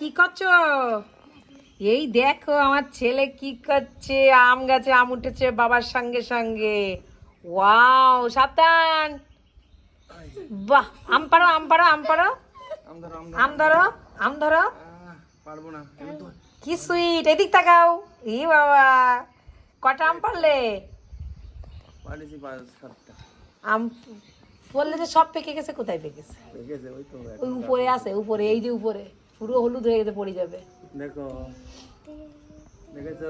কি করছ? এই দেখো আমার ছেলে কি করছে? আম গাছে আম উঠেছে বাবার সঙ্গে সঙ্গে। ওয়াও সাবধান। বাহ আম পারো আম পারো আম পারো আম ধরো আম ধরো। পারব না কি সুইট এদিক তাকাও। ই বাবা কটা আম পারলে আম বললে যে সব পেকে গেছে কোথায় পেকেছে ওই উপরে আছে উপরে এই যে উপরে। পুরো হলুদ হয়ে গেছে পড়ে যাবে। দেখো। দেখেছ?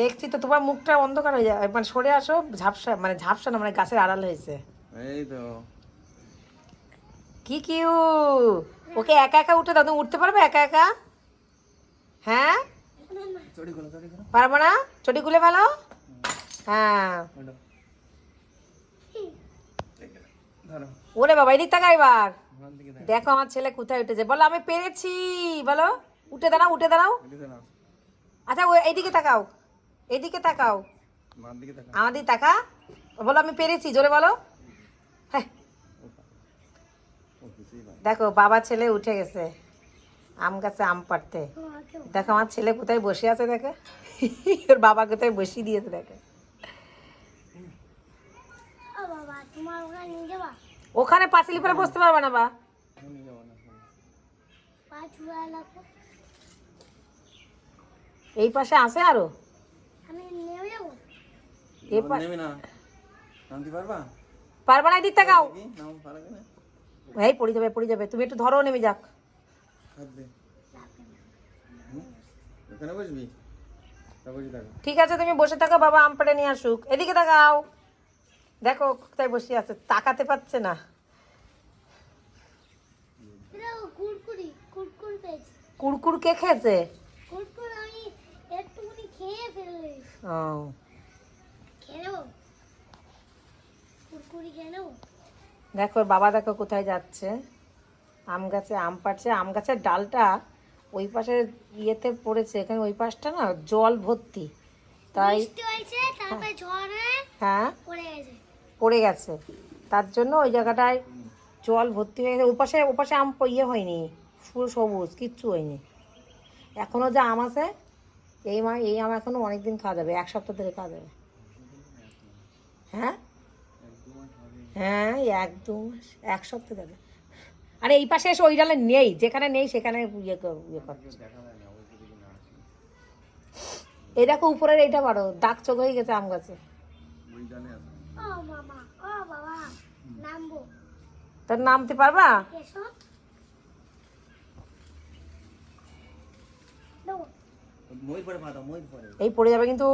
দেখছি তো তোমার মুখটা অন্ধকার হয়ে যায় মানে সরে আসো ঝাপসা মানে ঝাপসা না মানে গাছের আড়াল হয়েছে। এই তো। কি কিউ ওকে একা একা উঠে দাও তুমি উঠতে পারবে একা একা? হ্যাঁ? পারব না? চটি খুলে ফেলো? হ্যাঁ। ওরে বাবা এদিক তাকা এবার। থেকে দেখ আমার ছেলে কোথায় উঠেছে। বলো আমি পেরেছি বলো। উঠে দাঁড়াও উঠে দাঁড়াও। আচ্ছা ও এইদিকে তাকাও এইদিকে তাকাও। আমাদের তাকা। বলো আমি পেরেছি জোরে বলো। হ্যাঁ। দেখো বাবা ছেলে উঠে গেছে আম গাছে আম পাড়তে। দেখো আমার ছেলে কোথায় বসে আছে দেখে। ওর বাবা কোথায় বসিয়ে দিয়েছে দেখে। ওখানে পাঁচিল করে বসতে পারবে না বা। এই পাশে আছে আরও? এ পা- নেবে না। নামতে পারবা? পারবে না এদিক তাকাও। কি নাম পারবে না? এই পড়ে যাবে পড়ে যাবে। তুমি একটু ধরো নেমে যাক? এখানে বসবি? ঠিক আছে তুমি বসে থাকো বাবা আম পেড়ে নিয়ে আসুক। এদিকে তাকাও। দেখো কোথায় বসে আছে। তাকাতে পারছে না কুরকুরি কুরকুর কুড়কুড় কে খেয়েছে? কুরকুর আমি একটুখানি খেয়ে ফেললে ও। নেব? কুরকুরি নেব? দেখো বাবা দেখো কোথায় যাচ্ছে। আম গাছে আম পাড়ছে। আম গাছের ডালটা ওই পাশে ইয়েতে পড়েছে। এখানে ওই পাশটা না জল ভর্তি। তাই হ্যাঁ পড়ে গেছে। তার জন্য ওই জায়গাটায় জল ভর্তি হয়ে গেছে। ওপাশে ওপাশে আম ইয়ে হয়নি। পুরো সবুজ কিচ্ছু হয়নি। এখনও যা আম আছে এই মা এই আম এখনও অনেক দিন খাওয়া যাবে এক সপ্তাহ ধরে খাওয়া যাবে। হ্যাঁ? হ্যাঁ এক দু মাস এক সপ্তাহ যাবে। আরে এই পাশে এসে ওই ডালে নেই যেখানে নেই সেখানে ইয়ে ইয়ে করছে এই দেখো উপরের এইটা বাড়ো দাগ চোখ হয়ে গেছে আম গাছে। তোর নামতে পারবা এসো দেবো মই পরে পাতা মই পরে এই পড়ে যাবে কিন্তু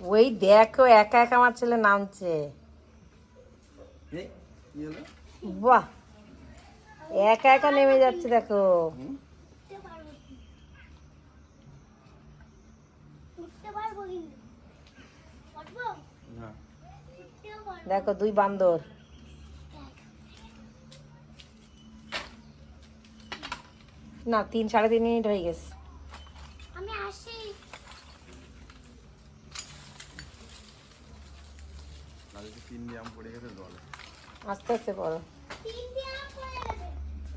ওই দেখো একা একা আমার ছেলে নামছে বাহ একা একা নেমে যাচ্ছে দেখো দেখো দুই বান্দর না তিন সাড়ে তিন মিনিট হয়ে গেছে। আমি আসি। কালকে তিন দিয়ে আম পড়ে গেছে জলে। আস্তে আস্তে পড়ো।